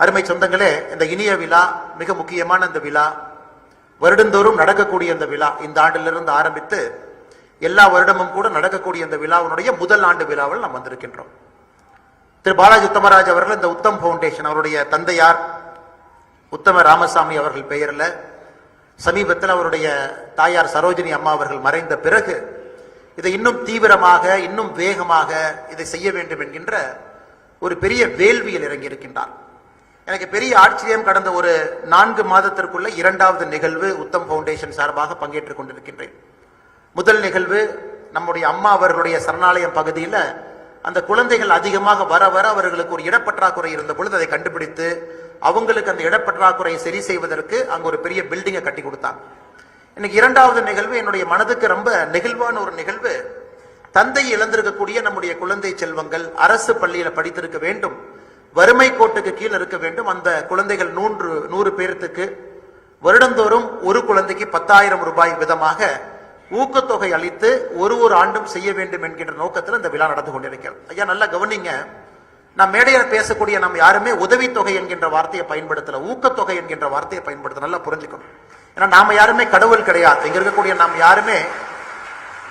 அருமை சொந்தங்களே இந்த இனிய விழா மிக முக்கியமான இந்த விழா வருடந்தோறும் நடக்கக்கூடிய இந்த விழா இந்த ஆண்டிலிருந்து ஆரம்பித்து எல்லா வருடமும் கூட நடக்கக்கூடிய இந்த விழாவினுடைய முதல் ஆண்டு விழாவில் நாம் வந்திருக்கின்றோம். திரு பாலாஜி உத்தமராஜ் அவர்கள் இந்த உத்தம் ஃபவுண்டேஷன் அவருடைய தந்தையார் உத்தம ராமசாமி அவர்கள் பெயரில் சமீபத்தில் அவருடைய தாயார் சரோஜினி அம்மா அவர்கள் மறைந்த பிறகு இதை இன்னும் தீவிரமாக இன்னும் வேகமாக இதை செய்ய வேண்டும் என்கின்ற ஒரு பெரிய வேள்வியில் இறங்கியிருக்கின்றார். எனக்கு பெரிய ஆச்சரியம் கடந்த ஒரு நான்கு மாதத்திற்குள்ள இரண்டாவது நிகழ்வு உத்தம் ஃபவுண்டேஷன் சார்பாக பங்கேற்றுக் கொண்டிருக்கின்றேன். முதல் நிகழ்வு நம்முடைய அம்மா அவர்களுடைய சரணாலயம் பகுதியில் அந்த குழந்தைகள் அதிகமாக வர வர அவர்களுக்கு ஒரு இடப்பற்றாக்குறை இருந்த பொழுது அதை கண்டுபிடித்து அவங்களுக்கு அந்த இடப்பற்றாக்குறையை சரி செய்வதற்கு அங்கே ஒரு பெரிய பில்டிங்கை கட்டி கொடுத்தாங்க இன்னைக்கு இரண்டாவது நிகழ்வு என்னுடைய மனதுக்கு ரொம்ப நெகிழ்வான ஒரு நிகழ்வு. தந்தை இழந்திருக்கக்கூடிய நம்முடைய குழந்தை செல்வங்கள் அரசு பள்ளியில் படித்திருக்க வேண்டும். வறுமை கோட்டுக்கு கீழ் இருக்க வேண்டும். அந்த குழந்தைகள் நூன்று நூறு பேர்த்துக்கு வருடந்தோறும் ஒரு குழந்தைக்கு பத்தாயிரம் ரூபாய் விதமாக ஊக்கத்தொகை அளித்து ஒரு ஒரு ஆண்டும் செய்ய வேண்டும் என்கின்ற நோக்கத்தில் இந்த விழா நடந்து கொண்டிருக்கிறது. ஐயா நல்லா கவனிங்க. நான் மேடையில் பேசக்கூடிய நம்ம யாருமே உதவித்தொகை என்கின்ற வார்த்தையை பயன்படுத்தல ஊக்கத்தொகை என்கின்ற வார்த்தையை பயன்படுத்த நல்லா புரிஞ்சுக்கணும். ஏன்னா நாம யாருமே கடவுள் கிடையாது. இங்க இருக்கக்கூடிய நாம் யாருமே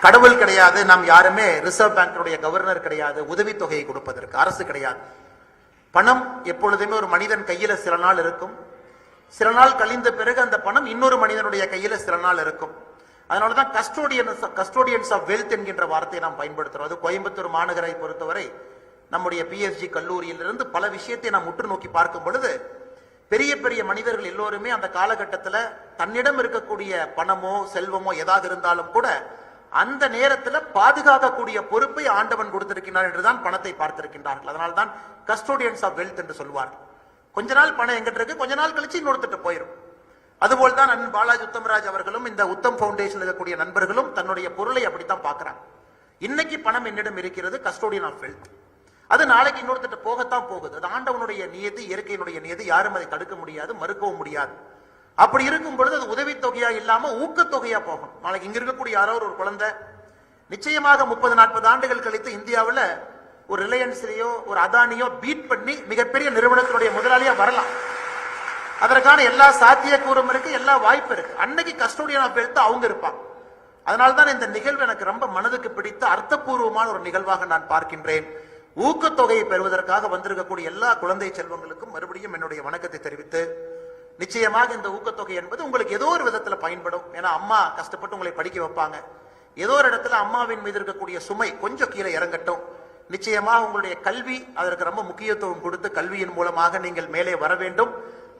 கடவுள் கிடையாது. நாம் யாருமே ரிசர்வ் பேங்கினுடைய கவர்னர் கிடையாது. உதவித்தொகையை கொடுப்பதற்கு அரசு கிடையாது. பணம் எப்பொழுதுமே ஒரு மனிதன் கையில சில நாள் இருக்கும். சில நாள் கழிந்த பிறகு அந்த பணம் இன்னொரு மனிதனுடைய கையில சில நாள் இருக்கும். அதனாலதான் கஸ்டோடியன்ஸ் கஸ்டோடியன்ஸ் ஆஃப் வெல்த் என்கின்ற வார்த்தையை நாம் பயன்படுத்துறோம். அது கோயம்புத்தூர் மாநகரை பொறுத்தவரை நம்முடைய பிஎஸ்ஜி கல்லூரியிலிருந்து பல விஷயத்தை நாம் உற்று நோக்கி பார்க்கும் பொழுது பெரிய பெரிய மனிதர்கள் எல்லோருமே அந்த காலகட்டத்தில் தன்னிடம் இருக்கக்கூடிய பணமோ செல்வமோ எதாவது இருந்தாலும் கூட அந்த நேரத்தில் பாதுகாக்கக்கூடிய பொறுப்பை ஆண்டவன் கொடுத்திருக்கிறார் என்றுதான் பணத்தை பார்த்திருக்கின்றார்கள். அதனால்தான் கஸ்டோடியன்ஸ் ஆஃப் வெல்த் என்று சொல்வார்கள் கொஞ்ச நாள் பணம் எங்கிட்ட இருக்கு கொஞ்ச நாள் கழிச்சு இன்னொருத்திட்டு போயிடும் அதுபோல் தான் அன் பாலாஜி உத்தமராஜ் அவர்களும் இந்த உத்தம் ஃபவுண்டேஷன் இருக்கக்கூடிய நண்பர்களும் தன்னுடைய பொருளை அப்படித்தான் பார்க்கறாங்க. இன்னைக்கு பணம் என்னிடம் இருக்கிறது கஸ்டோடியன் ஆஃப் வெல்த் அது நாளைக்கு இன்னொருத்திட்ட போகத்தான் போகுது. அது ஆண்டவனுடைய நியதி இயற்கையினுடைய நியதி. யாரும் அதை தடுக்க முடியாது மறுக்கவும் முடியாது. அப்படி இருக்கும் பொழுது அது உதவித்தொகையா இல்லாம ஊக்கத்தொகையா போகும். நாளைக்கு இங்க இருக்கக்கூடிய யாரோ ஒரு குழந்தை நிச்சயமாக முப்பது நாற்பது ஆண்டுகள் கழித்து இந்தியாவில் ஒரு ரிலையன்ஸ்லயோ ஒரு அதானியோ பீட் பண்ணி மிகப்பெரிய நிறுவனத்தினுடைய முதலாளியா வரலாம். அதற்கான எல்லா சாத்தியக்கூறும் இருக்கு எல்லா வாய்ப்பு இருக்கு. அன்னைக்கு கஸ்டோடியன் ஆஃப் வெல்த் அவங்க இருப்பாங்க. அதனால்தான் இந்த நிகழ்வு எனக்கு ரொம்ப மனதுக்கு பிடித்த அர்த்தபூர்வமான ஒரு நிகழ்வாக நான் பார்க்கின்றேன். ஊக்கத்தொகையை பெறுவதற்காக வந்திருக்கக்கூடிய எல்லா குழந்தை செல்வங்களுக்கும் மறுபடியும் என்னுடைய வணக்கத்தை தெரிவித்து நிச்சயமாக இந்த ஊக்கத்தொகை என்பது உங்களுக்கு ஏதோ ஒரு விதத்துல பயன்படும். ஏன்னா அம்மா கஷ்டப்பட்டு உங்களை படிக்க வைப்பாங்க. ஏதோ ஒரு இடத்துல அம்மாவின் மீது இருக்கக்கூடிய சுமை கொஞ்சம் கீழே இறங்கட்டும். நிச்சயமாக உங்களுடைய கல்வி அதற்கு ரொம்ப முக்கியத்துவம் கொடுத்து கல்வியின் மூலமாக நீங்கள் மேலே வர வேண்டும்.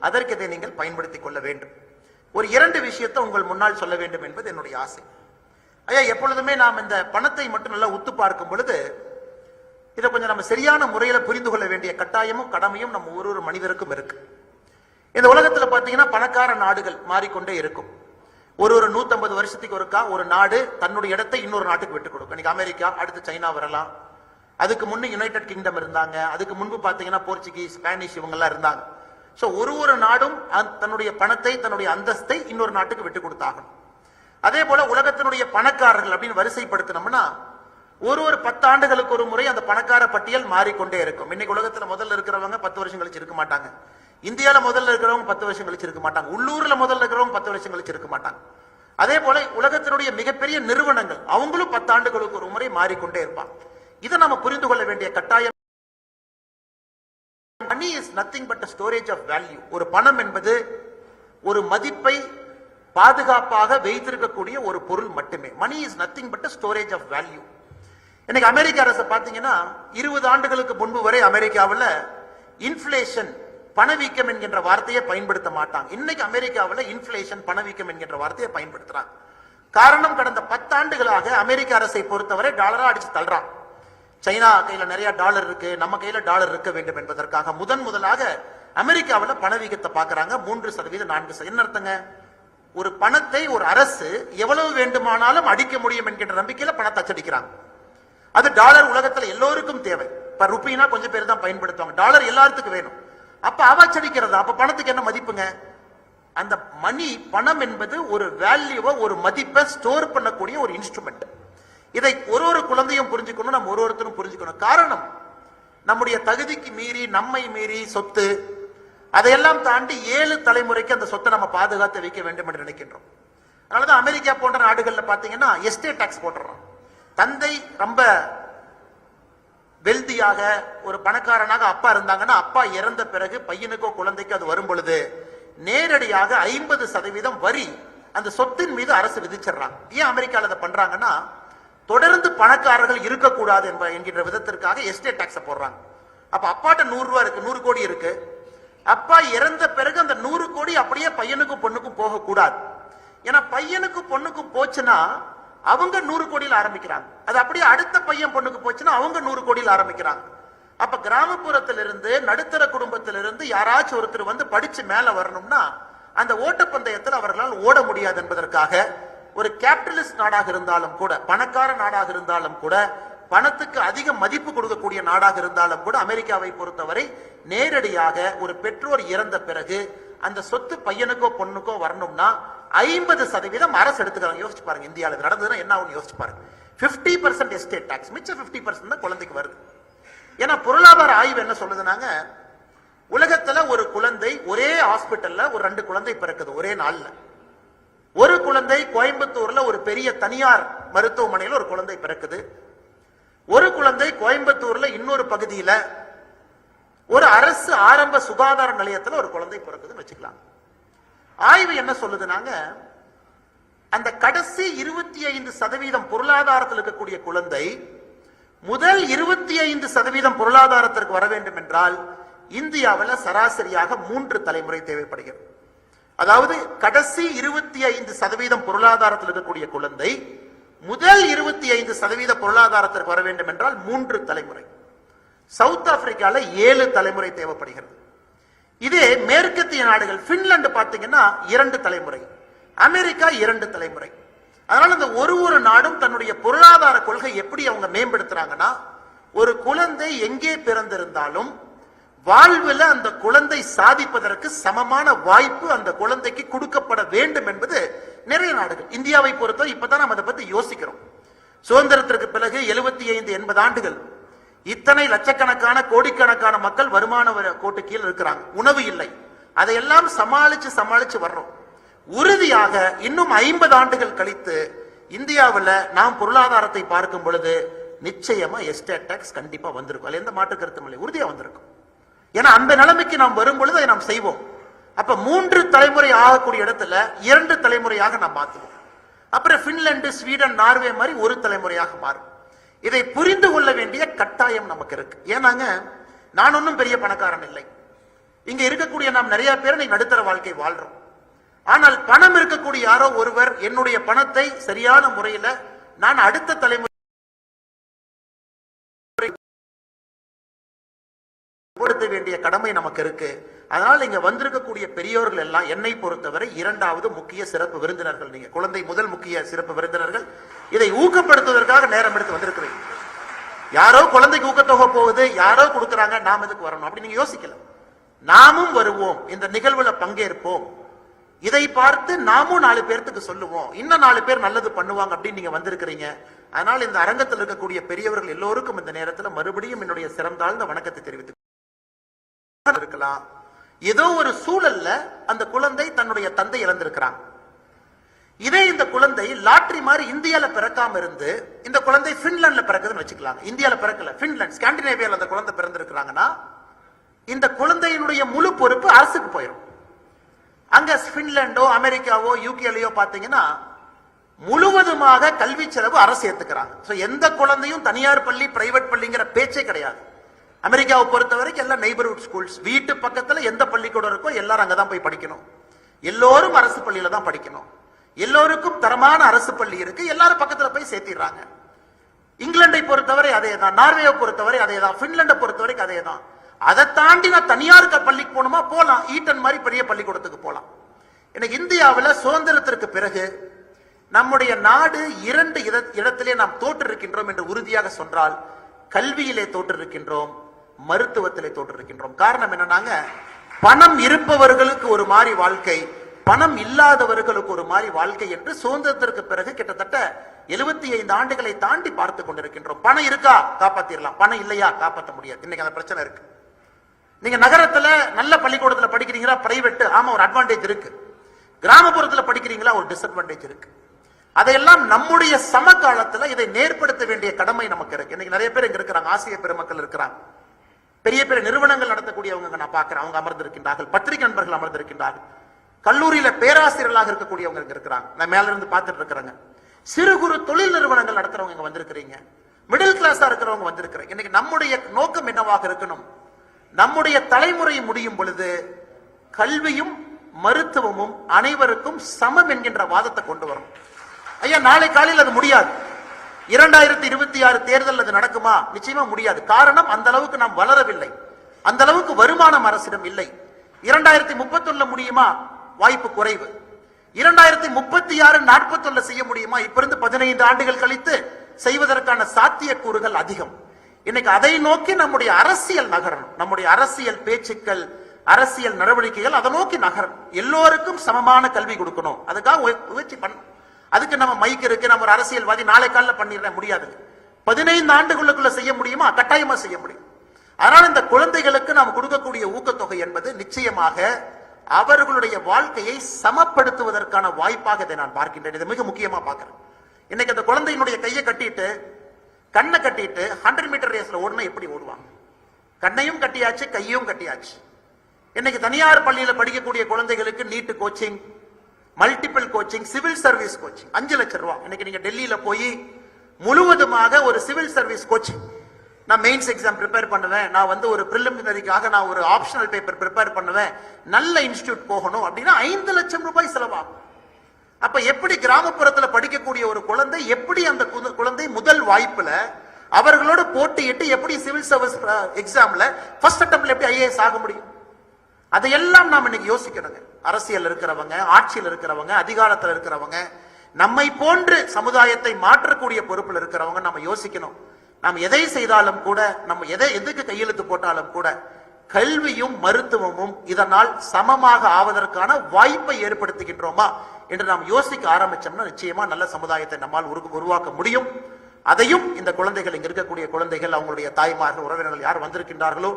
அதற்கு இதை நீங்கள் பயன்படுத்திக் கொள்ள வேண்டும். ஒரு இரண்டு விஷயத்தை உங்கள் முன்னால் சொல்ல வேண்டும் என்பது என்னுடைய ஆசை. ஐயா எப்பொழுதுமே நாம் இந்த பணத்தை மட்டும் நல்லா உத்து பார்க்கும் பொழுது இதை கொஞ்சம் நம்ம சரியான முறையில புரிந்து கொள்ள வேண்டிய கட்டாயமும் கடமையும் நம்ம ஒரு ஒரு மனிதருக்கும் இருக்கு. இந்த உலகத்துல பாத்தீங்கன்னா பணக்கார நாடுகள் மாறிக்கொண்டே இருக்கும். ஒரு ஒரு நூத்தம்பது வருஷத்துக்கு ஒருக்கா ஒரு நாடு தன்னுடைய இடத்தை இன்னொரு நாட்டுக்கு விட்டு கொடுக்கும். இன்னைக்கு அமெரிக்கா அடுத்து சைனா வரலாம். அதுக்கு முன்னே யுனைடெட் கிங்டம் இருந்தாங்க. அதுக்கு முன்பு பாத்தீங்கன்னா போர்ச்சுகீஸ் ஸ்பானிஷ் இவங்க எல்லாம் இருந்தாங்க. சோ ஒரு ஒரு நாடும் தன்னுடைய பணத்தை தன்னுடைய அந்தஸ்தை இன்னொரு நாட்டுக்கு விட்டு கொடுத்தாகணும். அதே போல உலகத்தினுடைய பணக்காரர்கள் அப்படின்னு வரிசைப்படுத்தினோம்னா ஒரு ஒரு பத்தாண்டுகளுக்கு ஒரு முறை அந்த பணக்கார பட்டியல் மாறிக்கொண்டே இருக்கும். இன்னைக்கு உலகத்துல முதல்ல இருக்கிறவங்க பத்து வருஷம் கழிச்சு இருக்க மாட்டாங்க. இந்தியாவில் முதல்ல இருக்கிறவங்க பத்து வருஷம் கழிச்சு இருக்க மாட்டாங்க. உள்ளூர்ல முதல்ல இருக்கிறவங்க பத்து வருஷம் கழிச்சு இருக்க மாட்டாங்க. அதே போல உலகத்தினுடைய மிகப்பெரிய நிறுவனங்கள் அவங்களும் பத்தாண்டுகளுக்கு ஒரு முறை மாறிக்கொண்டே இருப்பாங்க. இதை நம்ம புரிந்து கொள்ள வேண்டிய கட்டாயம். Money is nothing but storage of value ஒரு பணம் என்பது ஒரு மதிப்பை பாதுகாப்பாக வைத்திருக்கக்கூடிய ஒரு பொருள் மட்டுமே. Money is nothing but storage of value இன்னைக்கு அமெரிக்க அரசு பார்த்தீங்கன்னா இருபது ஆண்டுகளுக்கு முன்பு வரை அமெரிக்காவில் இன்ஃபிளேஷன் பணவீக்கம் என்கின்ற வார்த்தையை பயன்படுத்த மாட்டாங்க. இன்னைக்கு அமெரிக்காவில் இன்ஃபிளேஷன் பணவீக்கம் என்கின்ற வார்த்தையை பயன்படுத்துறாங்க. காரணம் கடந்த பத்தாண்டுகளாக அமெரிக்க அரசை பொறுத்தவரை டாலரா அடிச்சு தள்ளுறான். சைனா கையில நிறைய டாலர் இருக்கு நம்ம கையில டாலர் இருக்க வேண்டும் என்பதற்காக முதன் முதலாக அமெரிக்காவில் பணவீக்கத்தை பார்க்கறாங்க. மூன்று சதவீதம் நான்கு சதவீதம். என்ன அர்த்தங்க? ஒரு பணத்தை ஒரு அரசு எவ்வளவு வேண்டுமானாலும் அடிக்க முடியும் என்கின்ற நம்பிக்கையில பணத்தை அச்சடிக்கிறாங்க. அது டாலர் உலகத்துல எல்லோருக்கும் தேவை. இப்ப ருப்பினா கொஞ்சம் பேர் தான் பயன்படுத்துவாங்க. டாலர் எல்லாத்துக்கும் வேணும். அப்ப அவ அப்ப பணத்துக்கு என்ன மதிப்புங்க? அந்த மணி பணம் என்பது ஒரு வேல்யூவை ஒரு மதிப்பை ஸ்டோர் பண்ணக்கூடிய ஒரு இன்ஸ்ட்ருமெண்ட் இதை ஒரு ஒரு குழந்தையும் புரிஞ்சுக்கணும் நம்ம ஒரு ஒருத்தரும் புரிஞ்சுக்கணும். காரணம் நம்முடைய தகுதிக்கு மீறி நம்மை மீறி சொத்து அதையெல்லாம் தாண்டி ஏழு தலைமுறைக்கு அந்த சொத்தை நம்ம பாதுகாத்து வைக்க வேண்டும் என்று நினைக்கின்றோம். அதனாலதான் அமெரிக்கா போன்ற நாடுகள்ல பாத்தீங்கன்னா எஸ்டேட் டாக்ஸ் போட்டுறோம். தந்தை ரொம்ப வெல்தியாக ஒரு பணக்காரனாக அப்பா இருந்தாங்கன்னா அப்பா இறந்த பிறகு பையனுக்கோ குழந்தைக்கோ அது வரும் பொழுது நேரடியாக ஐம்பது சதவீதம் வரி அந்த சொத்தின் மீது அரசு விதிச்சிடுறாங்க. ஏன் அமெரிக்காவில் அதை பண்றாங்கன்னா தொடர்ந்து பணக்காரர்கள் இருக்கக்கூடாது என்ப என்கின்ற விதத்திற்காக எஸ்டேட் டாக்ஸ் போடுறாங்க. அப்ப அப்பாட்ட நூறு ரூபா இருக்கு நூறு கோடி இருக்கு. அப்பா இறந்த பிறகு அந்த நூறு கோடி அப்படியே பையனுக்கும் பொண்ணுக்கும் போகக்கூடாது. ஏன்னா பையனுக்கும் பொண்ணுக்கும் போச்சுன்னா அவங்க நூறு கோடியில் ஆரம்பிக்கிறாங்க. அது அப்படியே அடுத்த பையன் பொண்ணுக்கு போச்சுன்னா அவங்க நூறு கோடியில் ஆரம்பிக்கிறாங்க. அப்ப கிராமப்புறத்திலிருந்து நடுத்தர குடும்பத்திலிருந்து யாராச்சும் ஒருத்தர் வந்து படிச்சு மேல வரணும்னா அந்த ஓட்டப்பந்தயத்தில் அவர்களால் ஓட முடியாது என்பதற்காக ஒரு கேபிட்டலிஸ்ட் நாடாக இருந்தாலும் கூட பணக்கார நாடாக இருந்தாலும் கூட பணத்துக்கு அதிக மதிப்பு கொடுக்கக்கூடிய நாடாக இருந்தாலும் கூட அமெரிக்காவை பொறுத்தவரை நேரடியாக ஒரு பெற்றோர் இறந்த பிறகு அந்த சொத்து பையனுக்கோ பொண்ணுக்கோ வரணும்னா ஐம்பது சதவீதம் அரசு எடுத்துக்கிறாங்க. யோசிச்சு பாருங்க இந்தியாவில் நடந்ததுன்னா என்ன ஆகும் யோசிச்சு பாருங்க. 50% பர்சன்ட் எஸ்டேட் டாக்ஸ் மிச்சம் 50% பர்சன்ட் தான் குழந்தைக்கு வருது. ஏன்னா பொருளாதார ஆய்வு என்ன சொல்லுதுனாங்க உலகத்துல ஒரு குழந்தை ஒரே ஹாஸ்பிட்டல்ல ஒரு ரெண்டு குழந்தை பிறக்குது ஒரே நாள்ல. ஒரு குழந்தை கோயம்புத்தூர்ல ஒரு பெரிய தனியார் மருத்துவமனையில் ஒரு குழந்தை பிறக்குது. ஒரு குழந்தை கோயம்புத்தூர்ல இன்னொரு பகுதியில ஒரு அரசு ஆரம்ப சுகாதார நிலையத்தில் ஒரு குழந்தை பிறக்குதுன்னு வச்சுக்கலாம். ஆய்வு என்ன சொல்லுதுனாங்க அந்த கடைசி இருபத்தி ஐந்து சதவீதம் பொருளாதாரத்தில் இருக்கக்கூடிய குழந்தை முதல் இருபத்தி ஐந்து சதவீதம் பொருளாதாரத்திற்கு வர வேண்டும் என்றால் இந்தியாவில் சராசரியாக மூன்று தலைமுறை தேவைப்படுகிறது. அதாவது கடைசி இருபத்தி ஐந்து சதவீதம் பொருளாதாரத்தில் இருக்கக்கூடிய குழந்தை முதல் இருபத்தி ஐந்து சதவீத பொருளாதாரத்திற்கு வர வேண்டும் என்றால் மூன்று தலைமுறை. சவுத் ஆப்பிரிக்காவில் ஏழு தலைமுறை தேவைப்படுகிறது. இதே மேற்கத்திய நாடுகள் பின்லாந்து பார்த்தீங்கன்னா இரண்டு தலைமுறை. அமெரிக்கா இரண்டு தலைமுறை. அதனால இந்த ஒரு ஒரு நாடும் தன்னுடைய பொருளாதார கொள்கை எப்படி அவங்க மேம்படுத்துறாங்கன்னா ஒரு குழந்தை எங்கே பிறந்திருந்தாலும் வாழ்வில் அந்த குழந்தை சாதிப்பதற்கு சமமான வாய்ப்பு அந்த குழந்தைக்கு கொடுக்கப்பட வேண்டும் என்பது நிறைய நாடுகள். இந்தியாவை பொறுத்தவரை இப்பதான் நம்ம அதை பத்தி யோசிக்கிறோம். சுதந்திரத்திற்கு பிறகு எழுபத்தி ஐந்து எண்பது ஆண்டுகள். இத்தனை லட்சக்கணக்கான கோடிக்கணக்கான மக்கள் வருமான கோட்டு கீழ் இருக்கிறாங்க. உணவு இல்லை. அதையெல்லாம் சமாளிச்சு சமாளிச்சு வர்றோம். உறுதியாக இன்னும் ஐம்பது ஆண்டுகள் கழித்து இந்தியாவில் நாம் பொருளாதாரத்தை பார்க்கும் பொழுது நிச்சயமா எஸ்டேட் டாக்ஸ் கண்டிப்பா வந்திருக்கும். அதுல எந்த மாற்று கருத்தும் இல்லை. உறுதியா வந்திருக்கும். ஏன்னா அந்த நிலைமைக்கு நாம் வரும் பொழுது அதை நாம் செய்வோம். அப்ப மூன்று தலைமுறை ஆகக்கூடிய இடத்துல இரண்டு தலைமுறையாக நாம் மாத்துவோம். அப்புறம் பின்லாண்டு ஸ்வீடன் நார்வே மாதிரி ஒரு தலைமுறையாக மாறும். இதை புரிந்து கொள்ள வேண்டிய கட்டாயம் நமக்கு இருக்கு. ஏன்னாங்க நான் ஒன்றும் பெரிய பணக்காரன் இல்லை. இங்க இருக்கக்கூடிய நாம் நிறைய பேர் நீ நடுத்தர வாழ்க்கை வாழ்றோம். ஆனால் பணம் இருக்கக்கூடிய யாரோ ஒருவர் என்னுடைய பணத்தை சரியான முறையில நான் அடுத்த தலைமுறை கொடுத்த வேண்டிய கடமை நமக்கு இருக்கு. அதனால் இங்க வந்திருக்கக்கூடிய பெரியோர்கள் எல்லாம் என்னை பொறுத்தவரை இரண்டாவது முக்கிய சிறப்பு விருந்தினர்கள். நீங்க குழந்தை முதல் முக்கிய சிறப்பு விருந்தினர்கள். இதை ஊக்கப்படுத்துவதற்காக நேரம் எடுத்து வந்திருக்கிறீங்க யாரோ குழந்தைக்கு ஊக்கத்தொகை போகுது யாரோ கொடுக்குறாங்க நாம் இதுக்கு வரணும்? அப்படி நீங்க யோசிக்கல. நாமும் வருவோம். இந்த நிகழ்வுல பங்கேற்போம். இதை பார்த்து நாமும் நாலு பேர்த்துக்கு சொல்லுவோம். இன்னும் நாலு பேர் நல்லது பண்ணுவாங்க அப்படின்னு நீங்க வந்திருக்கிறீங்க. அதனால் இந்த அரங்கத்தில் இருக்கக்கூடிய பெரியவர்கள் எல்லோருக்கும் இந்த நேரத்தில் மறுபடியும் என்னுடைய சிறந்தாழ்ந்த வணக்கத்தை தெரிவித்து இருக்கலாம். ஏதோ ஒரு சூழல்ல அந்த குழந்தை தன்னுடைய தந்தை இழந்திருக்கிறான். இதே இந்த குழந்தை லாட்ரி மாதிரி இந்தியால பிறக்காம இருந்து இந்த குழந்தை பின்லாண்ட்ல பிறக்குதுன்னு வச்சுக்கலாம் இந்தியால பிறக்கல பின்லாண்ட் ஸ்காண்டினேவியால அந்த குழந்தை பிறந்திருக்கிறாங்கன்னா இந்த குழந்தையினுடைய முழு பொறுப்பு அரசுக்கு போயிடும் அங்க பின்லாண்டோ அமெரிக்காவோ யூகேலையோ பாத்தீங்கன்னா முழுவதுமாக கல்வி செலவு அரசு ஏத்துக்கிறாங்க. எந்த குழந்தையும் தனியார் பள்ளி பிரைவேட் பள்ளிங்கிற பேச்சே கிடையாது. அமெரிக்காவை பொறுத்த வரைக்கும் எல்லாம் நெய்பர்ஹுட் ஸ்கூல்ஸ் வீட்டு பக்கத்தில் எந்த பள்ளிக்கூடம் இருக்கோ எல்லாரும் அங்கதான் போய் படிக்கணும். எல்லோரும் அரசு பள்ளியில தான் படிக்கணும். எல்லோருக்கும் தரமான அரசு பள்ளி இருக்கு. எல்லாரும் பக்கத்தில் போய் சேர்த்திடுறாங்க. இங்கிலாண்டை பொறுத்தவரை அதே தான் நார்வேயை பொறுத்தவரை அதே தான் பின்லாண்டை பொறுத்தவரைக்கும் அதே தான் அதை தாண்டி நான் தனியார் பள்ளிக்கு போகணுமா? போகலாம் ஈட்டன் மாதிரி பெரிய பள்ளிக்கூடத்துக்கு போகலாம் எனக்கு இந்தியாவில் சுதந்திரத்திற்கு பிறகு நம்முடைய நாடு இரண்டு இட- இடத்திலே நாம் தோற்றிருக்கின்றோம் என்று உறுதியாக சொன்னால் கல்வியிலே தோற்றிருக்கின்றோம். மருத்துவத்திலே தோற்றிருக்கின்றோம். காரணம் என்னன்னாங்க பணம் இருப்பவர்களுக்கு ஒரு மாதிரி வாழ்க்கை பணம் இல்லாதவர்களுக்கு ஒரு மாதிரி வாழ்க்கை என்று சுதந்திரத்திற்கு பிறகு கிட்டத்தட்ட எழுபத்தி ஐந்து ஆண்டுகளை தாண்டி பார்த்து கொண்டிருக்கின்றோம். பணம் இருக்கா? காப்பாத்திரலாம். பணம் இல்லையா? காப்பாற்ற முடியாது. இன்னைக்கு அந்த பிரச்சனை இருக்கு. நீங்க நகரத்துல நல்ல பள்ளிக்கூடத்துல படிக்கிறீங்களா? பிரைவேட் ஆமா ஒரு அட்வான்டேஜ் இருக்கு. கிராமப்புறத்துல படிக்கிறீங்களா? ஒரு டிஸ்அட்வான்டேஜ் இருக்கு. அதையெல்லாம் நம்முடைய சமகாலத்துல இதை நேர்படுத்த வேண்டிய கடமை நமக்கு இருக்கு. இன்னைக்கு நிறைய பேர் இங்க இருக்கிறாங்க. ஆசிய பெருமக்கள் இருக்கிறாங்க. பெரிய பெரிய நிறுவனங்கள் நடத்தக்கூடியவங்க நான் பார்க்கிறேன். அவங்க அமர்ந்திருக்கின்றார்கள். பத்திரிகை நண்பர்கள் அமர்ந்திருக்கின்றார்கள். கல்லூரியில பேராசிரியர்களாக இருக்கக்கூடியவங்க இருக்கிறாங்க. நான் மேல இருந்து பார்த்துட்டு இருக்கிறேங்க. சிறு குறு தொழில் நிறுவனங்கள் நடத்துறவங்க இங்க வந்திருக்கிறீங்க. மிடில் கிளாஸா இருக்கிறவங்க வந்திருக்கிறேன். இன்னைக்கு நம்முடைய நோக்கம் என்னவாக இருக்கணும்? நம்முடைய தலைமுறை முடியும் பொழுது கல்வியும் மருத்துவமும் அனைவருக்கும் சமம் என்கின்ற வாதத்தை கொண்டு வரும். ஐயா நாளை காலையில் அது முடியாது. இரண்டாயிரத்தி இருபத்தி ஆறு தேர்தல் அது நடக்குமா? நிச்சயமா முடியாது. காரணம் அந்த அளவுக்கு நாம் வளரவில்லை. அந்த அளவுக்கு வருமானம் அரசிடம் இல்லை. இரண்டாயிரத்தி முப்பத்தொன்னு முடியுமா? வாய்ப்பு குறைவு. இரண்டாயிரத்தி முப்பத்தி ஆறு நாற்பத்தொன்னு செய்ய முடியுமா? இப்ப இருந்து பதினைந்து ஆண்டுகள் கழித்து செய்வதற்கான சாத்தியக்கூறுகள் அதிகம். இன்னைக்கு அதை நோக்கி நம்முடைய அரசியல் நகரணும். நம்முடைய அரசியல் பேச்சுக்கள் அரசியல் நடவடிக்கைகள் அதை நோக்கி நகரணும். எல்லோருக்கும் சமமான கல்வி கொடுக்கணும். அதுக்காக முயற்சி பண்ணணும். அதுக்கு நம்ம மைக் இருக்கு நம்ம ஒரு அரசியல்வாதி நாளை காலில் பண்ணிடுறேன் முடியாது. பதினைந்து ஆண்டுகளுக்குள்ள செய்ய முடியுமா? கட்டாயமா செய்ய முடியும். ஆனால் இந்த குழந்தைகளுக்கு நாம் கொடுக்கக்கூடிய ஊக்கத்தொகை என்பது நிச்சயமாக அவர்களுடைய வாழ்க்கையை சமப்படுத்துவதற்கான வாய்ப்பாக இதை நான் பார்க்கின்றேன். இதை மிக முக்கியமா பார்க்கிறேன். இன்னைக்கு அந்த குழந்தையினுடைய கையை கட்டிட்டு கண்ணை கட்டிட்டு ஹண்ட்ரட் மீட்டர் ரேஸ்ல ஓடுனா எப்படி ஓடுவாங்க? கண்ணையும் கட்டியாச்சு கையும் கட்டியாச்சு. இன்னைக்கு தனியார் பள்ளியில படிக்கக்கூடிய குழந்தைகளுக்கு NEET coaching multiple coaching civil service coaching அஞ்சு லட்சம் ரூபா. இன்னைக்கு நீங்க டெல்லியில போய் முழுவதுமாக ஒரு சிவில் சர்வீஸ் கோச்சிங் நான் மெயின்ஸ் எக்ஸாம் ப்ரிப்பேர் பண்ணுவேன். நான் வந்து ஒரு ப்ரிலிமினரிக்காக நான் ஒரு ஆப்ஷனல் பேப்பர் ப்ரிப்பேர் பண்ணுவேன். நல்ல இன்ஸ்டியூட் போகணும் அப்படின்னா ஐந்து லட்சம் ரூபாய் செலவாகும். அப்ப எப்படி கிராமப்புறத்துல படிக்கக்கூடிய ஒரு குழந்தை எப்படி அந்த குழந்தை முதல் வாய்ப்புல அவர்களோட போட்டியிட்டு எப்படி சிவில் சர்வீஸ் எக்ஸாம்ல ஃபர்ஸ்ட் அட்டம்ப்ட்ல எப்படி ஐஏஎஸ் ஆக முடியும்? அதையெல்லாம் நாம் இன்னைக்கு யோசிக்கணுங்க. அரசியல் இருக்கிறவங்க ஆட்சியில் இருக்கிறவங்க அதிகாரத்தில் இருக்கிறவங்க நம்மை போன்று சமுதாயத்தை மாற்றக்கூடிய பொறுப்பில் இருக்கிறவங்க நம்ம யோசிக்கணும். நாம் எதை செய்தாலும் கூட நம்ம எதை எதுக்கு கையெழுத்து போட்டாலும் கூட கல்வியும் மருத்துவமும் இதனால் சமமாக ஆவதற்கான வாய்ப்பை ஏற்படுத்துகின்றோமா என்று நாம் யோசிக்க ஆரம்பிச்சோம்னா நிச்சயமா நல்ல சமுதாயத்தை நம்மால் உருவாக்க முடியும். அதையும் இந்த குழந்தைகள் இங்க இருக்கக்கூடிய குழந்தைகள் அவங்களுடைய தாய்மார்கள் உறவினர்கள் யார் வந்திருக்கின்றார்களோ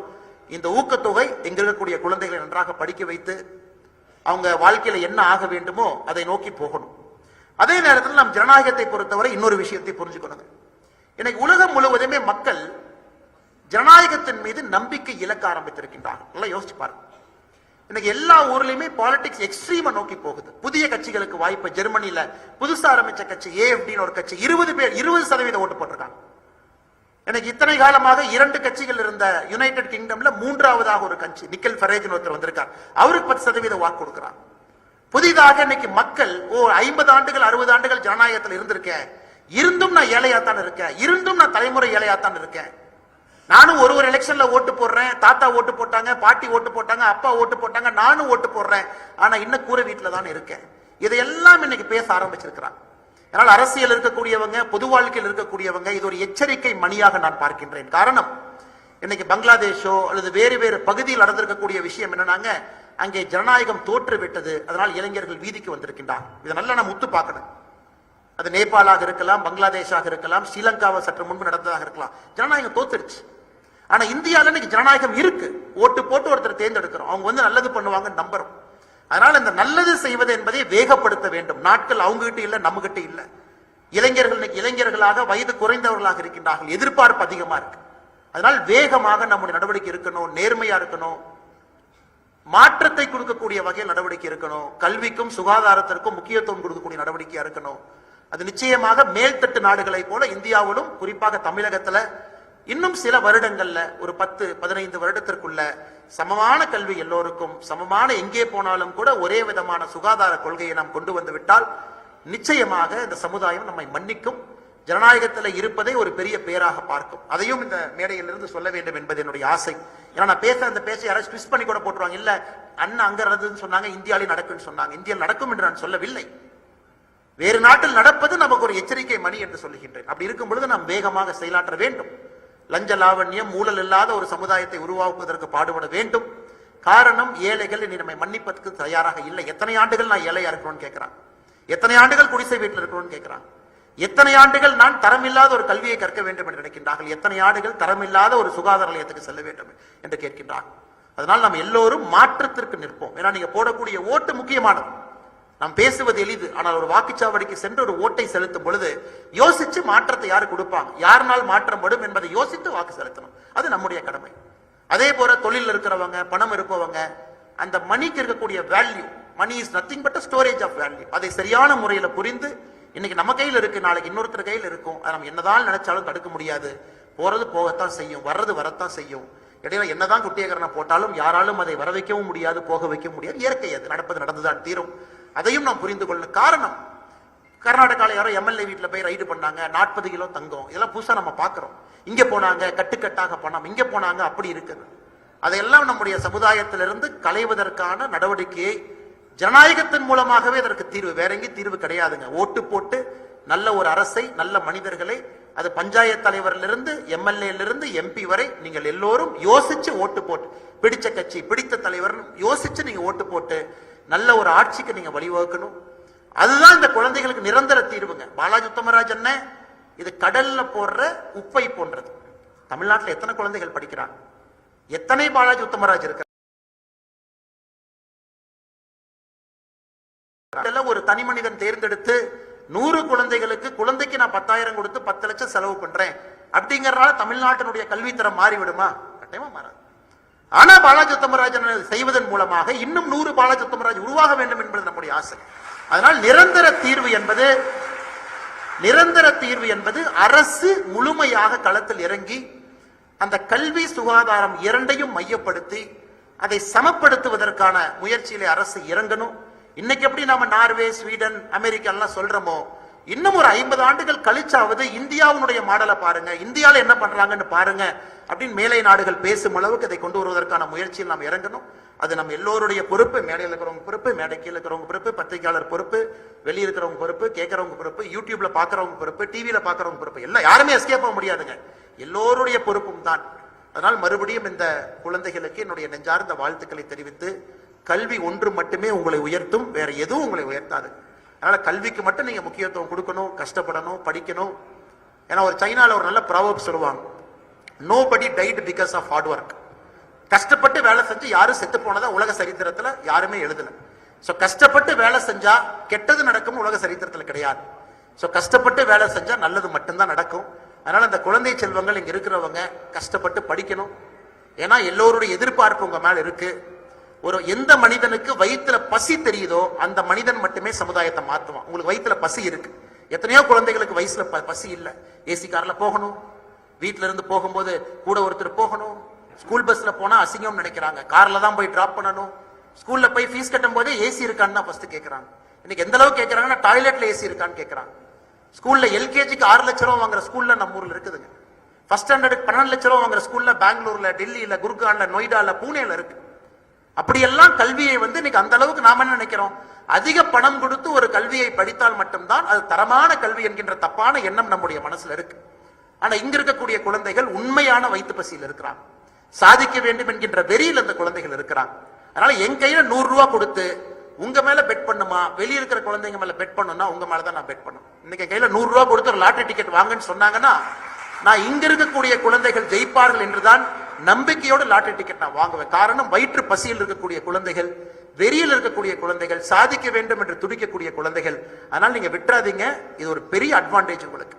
இந்த ஊக்கத்தொகை இங்க இருக்கக்கூடிய குழந்தைகளை நன்றாக படிக்க வைத்து அவங்க வாழ்க்கையில என்ன ஆக வேண்டுமோ அதை நோக்கி போகணும். அதே நேரத்தில் நாம் ஜனநாயகத்தை பொறுத்தவரை இன்னொரு விஷயத்தை புரிஞ்சுக்கணுங்க இன்னைக்கு உலகம் முழுவதுமே மக்கள் ஜனநாயகத்தின் மீது நம்பிக்கை இழக்க ஆரம்பித்திருக்கின்றார்கள். நல்லா யோசிச்சு பாருங்க. இன்னைக்கு எல்லா ஊர்லயுமே பாலிடிக்ஸ் எக்ஸ்ட்ரீமா நோக்கி போகுது. புதிய கட்சிகளுக்கு வாய்ப்பு ஜெர்மனில புதுசா ஆரம்பிச்ச கட்சி ஏஎஃப்டின்னு ஒரு கட்சி இருபது பேர் இருபது சதவீத ஓட்டு போட்டிருக்காங்க. எனக்கு இத்தனை காலமாக இரண்டு கட்சிகள் இருந்த யுனைடெட் கிங்டம்ல மூன்றாவதாக ஒரு கட்சி நிக்கல் ஃபரேஜ் ஒருத்தர் வந்திருக்கார். அவருக்கு பத்து சதவீத வாக்கு கொடுக்கிறார். புதிதாக இன்னைக்கு மக்கள் ஓ ஐம்பது ஆண்டுகள் அறுபது ஆண்டுகள் ஜனநாயகத்தில் இருந்திருக்கேன். இருந்தும் நான் ஏழையாத்தான் இருக்கேன். இருந்தும் நான் தலைமுறை ஏழையாத்தான் இருக்கேன். நானும் ஒரு ஒரு எலெக்ஷன்ல ஓட்டு போடுறேன். தாத்தா ஓட்டு போட்டாங்க பாட்டி ஓட்டு போட்டாங்க அப்பா ஓட்டு போட்டாங்க நானும் ஓட்டு போடுறேன். ஆனா இன்னும் கூரை வீட்டில் தான் இருக்கேன். இதையெல்லாம் இன்னைக்கு பேச ஆரம்பிச்சிருக்கிறான் அதனால் அரசியல் இருக்கக்கூடியவங்க பொது வாழ்க்கையில் இருக்கக்கூடியவங்க இது ஒரு எச்சரிக்கை மணியாக நான் பார்க்கின்றேன். காரணம் இன்னைக்கு பங்களாதேஷோ அல்லது வேறு வேறு பகுதியில் நடந்திருக்கக்கூடிய விஷயம் என்னன்னாங்க அங்கே ஜனநாயகம் தோற்றுவிட்டது அதனால் இளைஞர்கள் வீதிக்கு வந்திருக்கின்றார். இதை நல்லா நம்ம உத்து பார்க்கணும். அது நேபாளாக இருக்கலாம் பங்களாதேஷாக இருக்கலாம் ஸ்ரீலங்காவை சற்று முன்பு நடந்ததாக இருக்கலாம். ஜனநாயகம் தோத்துருச்சு ஆனா இந்தியாவில் இன்னைக்கு ஜனநாயகம் இருக்கு. ஓட்டு போட்டு ஒருத்தர் தேர்ந்தெடுக்கிறோம். அவங்க வந்து நல்லது பண்ணுவாங்கன்னு நம்புறோம். அதனால இந்த நல்லது செய்வது என்பதை வேகப்படுத்த வேண்டும். நாட்கள் அவங்க கிட்ட நம்மகிட்ட நம்ம கிட்ட இளைஞர்கள் இன்னைக்கு இளைஞர்களாக வயது குறைந்தவர்களாக இருக்கின்றார்கள். எதிர்பார்ப்பு அதிகமா இருக்கு. அதனால் வேகமாக நம்முடைய நடவடிக்கை இருக்கணும். நேர்மையா இருக்கணும். மாற்றத்தை கொடுக்கக்கூடிய வகையில் நடவடிக்கை இருக்கணும். கல்விக்கும் சுகாதாரத்திற்கும் முக்கியத்துவம் கொடுக்கக்கூடிய நடவடிக்கையா இருக்கணும். அது நிச்சயமாக மேல்தட்டு நாடுகளை போல இந்தியாவிலும் குறிப்பாக தமிழகத்துல இன்னும் சில வருடங்கள்ல ஒரு பத்து பதினைந்து வருடத்திற்குள்ள சமமான கல்வி எல்லோருக்கும் சமமான எங்கே போனாலும் கூட ஒரே விதமான சுகாதார கொள்கையை நாம் கொண்டு வந்து விட்டால் நிச்சயமாக இந்த சமுதாயம் நம்மை மன்னிக்கும். ஜனநாயகத்தில் இருப்பதை ஒரு பெரிய பேராக பார்க்கும். அதையும் இந்த மேடையிலிருந்து சொல்ல வேண்டும் என்பது என்னுடைய ஆசை. ஏன்னா நான் பேச அந்த பேச்சை யாராச்சும் ட்விஸ்ட் பண்ணி கூட போட்டுருவாங்க. இல்ல அண்ணன் அங்க நடந்ததுன்னு சொன்னாங்க இந்தியாவிலே நடக்கும்னு சொன்னாங்க. இந்தியாவில் நடக்கும் என்று நான் சொல்லவில்லை. வேறு நாட்டில் நடப்பது நமக்கு ஒரு எச்சரிக்கை மணி என்று சொல்லுகின்றேன். அப்படி இருக்கும் பொழுது நாம் வேகமாக செயலாற்ற வேண்டும். லஞ்ச லாவண்யம் ஊழல் இல்லாத ஒரு சமுதாயத்தை உருவாக்குவதற்கு பாடுபட வேண்டும். காரணம் ஏழைகள் இனி நம்மை மன்னிப்பதற்கு தயாராக இல்லை. எத்தனை ஆண்டுகள் நான் ஏழையா இருக்கிறோம்னு கேட்கிறான். எத்தனை ஆண்டுகள் குடிசை வீட்டில் இருக்கிறோம்னு கேட்கிறான். எத்தனை ஆண்டுகள் நான் தரமில்லாத ஒரு கல்வியை கற்க வேண்டும் என்று நினைக்கின்றார்கள். எத்தனை ஆண்டுகள் தரமில்லாத ஒரு சுகாதார நிலையத்துக்கு செல்ல வேண்டும் என்று கேட்கின்றார்கள். அதனால் நாம் எல்லோரும் மாற்றத்திற்கு நிற்போம். ஏன்னா நீங்க போடக்கூடிய ஓட்டு முக்கியமானது. நாம் பேசுவது எளிது ஆனால் ஒரு வாக்குச்சாவடிக்கு சென்று ஒரு ஓட்டை செலுத்தும் பொழுது யோசிச்சு மாற்றத்தை யாரு கொடுப்பாங்க? யாருனால் மாற்றம் படும் என்பதை யோசித்து வாக்கு செலுத்தணும். அது நம்முடைய கடமை. அதே போல தொழில் இருக்கிறவங்க பணம் இருப்பவங்க அந்த மணிக்கு இருக்கக்கூடிய value money is nothing but storage of value அதை சரியான முறையில் புரிந்து இன்னைக்கு நம்ம கையில் இருக்கு நாளைக்கு இன்னொருத்தர் கையில் இருக்கும். அதை நம்ம என்னதான் நினைச்சாலும் தடுக்க முடியாது. போறது போகத்தான் செய்யும் வர்றது வரத்தான் செய்யும். இடையில என்னதான் குட்டியகரணம் போட்டாலும் யாராலும் அதை வர வைக்கவும் முடியாது போக வைக்க முடியாது. இயற்கை அது நடப்பது நடந்துதான் தீரும். அதையும் நாம் புரிந்து கொள்ள காரணம். கர்நாடகாவில் யாரோ எம்எல்ஏ வீட்டில் போய் ரைடு பண்ணாங்க நாற்பது கிலோ தங்கம். இதெல்லாம் புதுசாக நம்ம பார்க்குறோம் இங்கே போனாங்க கட்டுக்கட்டாக பணம். இங்கே போனாங்க அப்படி இருக்குது. அதையெல்லாம் நம்முடைய சமுதாயத்திலிருந்து களைவதற்கான நடவடிக்கையை ஜனநாயகத்தின் மூலமாகவே அதற்கு தீர்வு. வேற எங்கேயும் தீர்வு கிடையாதுங்க. ஓட்டு போட்டு நல்ல ஒரு அரசை நல்ல மனிதர்களை அது பஞ்சாயத்து தலைவரிலிருந்து எம்எல்ஏலிருந்து எம்பி வரை நீங்கள் எல்லோரும் யோசிச்சு ஓட்டு போட்டு பிடிச்ச கட்சி பிடித்த தலைவர் யோசிச்சு நீங்க ஓட்டு போட்டு நல்ல ஒரு ஆட்சிக்கு நீங்க வழிவகுக்கணும். அதுதான் இந்த குழந்தைகளுக்கு நிரந்தர தீர்வுங்க. பாலாஜி உத்தமராஜ் என்ன இது கடல்ல போடுற உப்பை போன்றது. தமிழ்நாட்டுல எத்தனை குழந்தைகள் படிக்கிறாங்க எத்தனை பாலாஜி உத்தமராஜ் இருக்கிறார்? ஒரு தனி மனிதன் தேர்ந்தெடுத்து நூறு குழந்தைகளுக்கு குழந்தைக்கு நான் பத்தாயிரம் கொடுத்து பத்து லட்சம் செலவு பண்றேன். அப்படிங்கறனால தமிழ்நாட்டினுடைய கல்வித்தரம் மாறிவிடுமா? கட்டாயமா மாறாது. ஆனா பாலாஜி உத்தமராஜன் செய்வதன் மூலமாக இன்னும் நூறு பாலாஜி உத்தமராஜ் உருவாக வேண்டும் என்பது நம்முடைய ஆசை. அதனால் நிரந்தர தீர்வு என்பது நிரந்தர தீர்வு என்பது அரசு முழுமையாக களத்தில் இறங்கி அந்த கல்வி சுகாதாரம் இரண்டையும் மையப்படுத்தி அதை சமப்படுத்துவதற்கான முயற்சியிலே அரசு இறங்கணும். இன்னைக்கு எப்படி நாம நார்வே ஸ்வீடன் அமெரிக்கா எல்லாம் சொல்றோமோ இன்னும் ஒரு ஐம்பது ஆண்டுகள் கழிச்சாவது இந்தியாவுடைய மாடலை பாருங்க. இந்தியால என்ன பண்றாங்கன்னு பாருங்க. அப்படின்னு மேலை நாடுகள் பேசும் அளவுக்கு இதை கொண்டு வருவதற்கான முயற்சியில் நாம் இறங்கணும். அது நம்ம எல்லோருடைய பொறுப்பு. மேடையில் இருக்கிறவங்க பொறுப்பு மேடை இருக்கிறவங்க பொறுப்பு பத்திரிகையாளர் பொறுப்பு வெளியே இருக்கிறவங்க பொறுப்பு கேட்கறவங்க பொறுப்பு யூடியூப்ல பாக்குறவங்க பொறுப்பு டிவியில பாக்குறவங்க பொறுப்பு. எல்லாம் யாருமே எஸ்கேப் ஆக முடியாதுங்க. எல்லோருடைய பொறுப்பும் தான். அதனால் மறுபடியும் இந்த குழந்தைகளுக்கு என்னுடைய நெஞ்சார்ந்த வாழ்த்துக்களை தெரிவித்து கல்வி ஒன்று மட்டுமே உங்களை உயர்த்தும் வேற எதுவும் உங்களை உயர்த்தாது. அதனால கல்விக்கு மட்டும் நீங்க முக்கியத்துவம் கொடுக்கணும் கஷ்டப்படணும் படிக்கணும். ஏன்னா ஒரு சைனால ஒரு நல்ல ப்ராவப் சொல்லுவாங்க nobody died because of hard work கஷ்டப்பட்டு வேலை செஞ்சு யாரும் செத்து போனதா உலக சரித்திரத்துல யாருமே எழுதல. ஸோ கஷ்டப்பட்டு வேலை செஞ்சா கெட்டது நடக்கும் உலக சரித்திரத்துல கிடையாது. ஸோ கஷ்டப்பட்டு வேலை செஞ்சா நல்லது மட்டும்தான் நடக்கும். அதனால அந்த குழந்தை செல்வங்கள் இங்க இருக்கிறவங்க கஷ்டப்பட்டு படிக்கணும். ஏன்னா எல்லோருடைய எதிர்பார்ப்பு உங்க மேல இருக்கு. ஒரு எந்த மனிதனுக்கு வயிற்றுல பசி தெரியுதோ அந்த மனிதன் மட்டுமே சமுதாயத்தை மாற்றுவான் உங்களுக்கு வயிற்றுல பசி இருக்கு. எத்தனையோ குழந்தைகளுக்கு வயசுல ப- பசி இல்லை. ஏசி கார்ல போகணும். வீட்ல இருந்து போகும்போது கூட ஒருத்தர் போகணும். ஸ்கூல் பஸ்ல போனா அசிங்கம் நினைக்கிறாங்க. கார்ல தான் போய் டிராப் பண்ணணும். ஸ்கூல்ல போய் ஃபீஸ் கட்டும் போதே ஏசி இருக்கான்னு தான் ஃபர்ஸ்ட் கேட்கறாங்க இன்னைக்கு எந்த அளவுக்கு கேட்கறாங்கன்னா டாய்லெட்ல ஏசி இருக்கான்னு கேட்கறாங்க ஸ்கூல்ல எல்கேஜிக்கு ஆறு லட்ச ரூபா வாங்குற ஸ்கூல்ல நம்ம ஊர்ல இருக்குதுங்க. ஃபர்ஸ்ட் ஸ்டாண்டர்டுக்கு பன்னெண்டு லட்ச ரூபா வாங்குற ஸ்கூல்ல பெங்களூர்ல டெல்லியில குர்கான்ல நொய்டால பூனேல இருக்கு. அப்படியெல்லாம் கல்வியை வந்து இன்னைக்கு அந்த அளவுக்கு நாம என்ன நினைக்கிறோம்? அதிக பணம் கொடுத்து ஒரு கல்வியை படித்தால் மட்டும்தான் அது தரமான கல்வி என்கின்ற தப்பான எண்ணம் நம்முடைய மனசுல இருக்கு. ஆனா இங்க இருக்கக்கூடிய குழந்தைகள் உண்மையான வயிற்று பசியில் இருக்கிறாங்க. சாதிக்க வேண்டும் என்கின்ற வெறியில் அந்த குழந்தைகள் இருக்கிறாங்க. அதனால என் கையில நூறு ரூபா கொடுத்து உங்க மேல பெட் பண்ணுமா? வெளியே இருக்கிற குழந்தைங்க மேல பெட் பண்ணுனா உங்க மேலதான் நான் பெட் பண்ணும். இன்னைக்கு என் கையில நூறு ரூபா கொடுத்து ஒரு லாட்டரி டிக்கெட் வாங்கன்னு சொன்னாங்கன்னா நான் இங்க இருக்கக்கூடிய குழந்தைகள் ஜெயிப்பார்கள் என்றுதான் நம்பிக்கையோடு லாட்டரி டிக்கெட் நான் வாங்குவேன். காரணம் வயிற்று பசியில் இருக்கக்கூடிய குழந்தைகள் வெறியில் இருக்கக்கூடிய குழந்தைகள் சாதிக்க வேண்டும் என்று துடிக்கக்கூடிய குழந்தைகள். அதனால் நீங்க விட்டுறாதீங்க. இது ஒரு பெரிய அட்வான்டேஜ் உங்களுக்கு.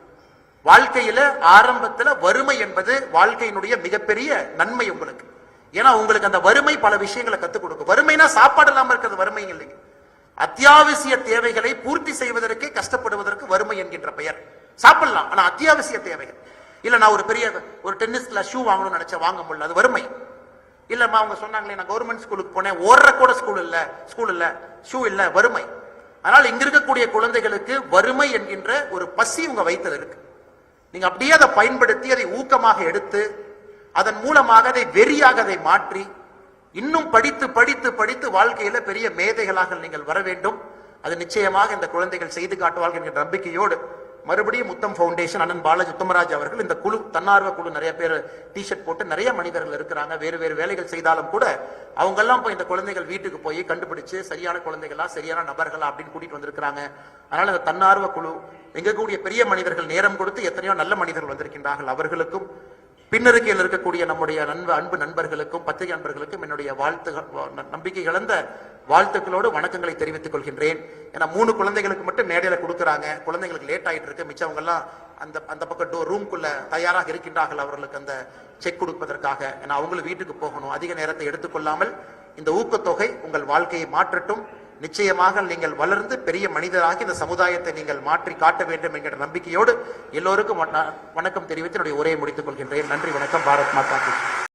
வாழ்க்கையில ஆரம்பத்துல வறுமை என்பது வாழ்க்கையினுடைய மிகப்பெரிய நன்மை உங்களுக்கு. ஏன்னா உங்களுக்கு அந்த வறுமை பல விஷயங்களை கத்துக் கொடுக்கும். வறுமைனா சாப்பாடு இல்லாம இருக்கிறது வறுமை இல்லைங்க. அத்தியாவசிய தேவைகளை பூர்த்தி செய்வதற்கே கஷ்டப்படுவதற்கு வறுமை என்கின்ற பெயர். சாப்பிடலாம் ஆனா அத்தியாவசிய தேவைகள். இல்ல நான் ஒரு பெரிய ஒரு டென்னிஸ்ல ஷூ வாங்கணும்னு நினைச்சேன் வாங்க முடியல அது வறுமை. இல்லம்மா அவங்க சொன்னாங்களே நான் கவர்மெண்ட் ஸ்கூலுக்கு போனேன் ஓடுற கூட ஸ்கூல் இல்ல ஸ்கூல் இல்ல ஷூ இல்ல வறுமை. அதனால் இங்க இருக்கக்கூடிய குழந்தைகளுக்கு வறுமை என்கின்ற ஒரு பசி உங்க வயிற்றுல இருக்கு. நீங்க அப்படியே அதை பயன்படுத்தி அதை ஊக்கமாக எடுத்து அதன் மூலமாக அதை வெறியாக அதை மாற்றி இன்னும் படித்து படித்து படித்து வாழ்க்கையில பெரிய மேதைகளாக நீங்கள் வர வேண்டும். அது நிச்சயமாக இந்த குழந்தைகள் செய்து காட்டுவார்கள் என்கிற நம்பிக்கையோடு மறுபடியும் முத்தம் ஃபவுண்டேஷன் அண்ணன் பாலாஜி உத்தமராஜ் அவர்கள் இந்த குழு தன்னார்வ குழு நிறைய பேர் டிஷர்ட் போட்டு நிறைய மனிதர்கள் இருக்கிறாங்க. வேறு வேறு வேலைகள் செய்தாலும் கூட அவங்க எல்லாம் போய் இந்த குழந்தைகள் வீட்டுக்கு போய் கண்டுபிடிச்சு சரியான குழந்தைகளா சரியான நபர்களா அப்படின்னு கூட்டிட்டு வந்திருக்கிறாங்க. அதனால இந்த தன்னார்வ குழு எங்க கூடிய பெரிய மனிதர்கள் நேரம் கொடுத்து எத்தனையோ நல்ல மனிதர்கள் வந்திருக்கின்றார்கள் அவர்களுக்கும். பின்னருக்கையில் இருக்கக்கூடிய நம்முடைய நண்பு அன்பு நண்பர்களுக்கும் பத்திரிகை நண்பர்களுக்கும் என்னுடைய வாழ்த்துகள் ந- நம்பிக்கை இழந்த வாழ்த்துக்களோடு வணக்கங்களை தெரிவித்துக் கொள்கின்றேன். ஏன்னா மூணு குழந்தைகளுக்கு மட்டும் மேடையில கொடுக்குறாங்க. குழந்தைங்களுக்கு லேட் ஆயிட்டு இருக்கு. மிச்சவங்க எல்லாம் அந்த அந்த பக்கம் டோர் ரூம்குள்ள தயாராக இருக்கின்றார்கள் அவர்களுக்கு அந்த செக் கொடுப்பதற்காக. ஏன்னா அவங்களும் வீட்டுக்கு போகணும். அதிக நேரத்தை எடுத்துக்கொள்ளாமல் இந்த ஊக்கத்தொகை உங்கள் வாழ்க்கையை மாற்றட்டும். நிச்சயமாக நீங்கள் வளர்ந்து பெரிய மனிதராகி இந்த சமுதாயத்தை நீங்கள் மாற்றி காட்ட வேண்டும் என்கிற நம்பிக்கையோடு எல்லோருக்கும் வண- வணக்கம் தெரிவித்து என்னுடைய உரையை முடித்துக் கொள்கின்றேன். நன்றி வணக்கம். பாரத் மாதா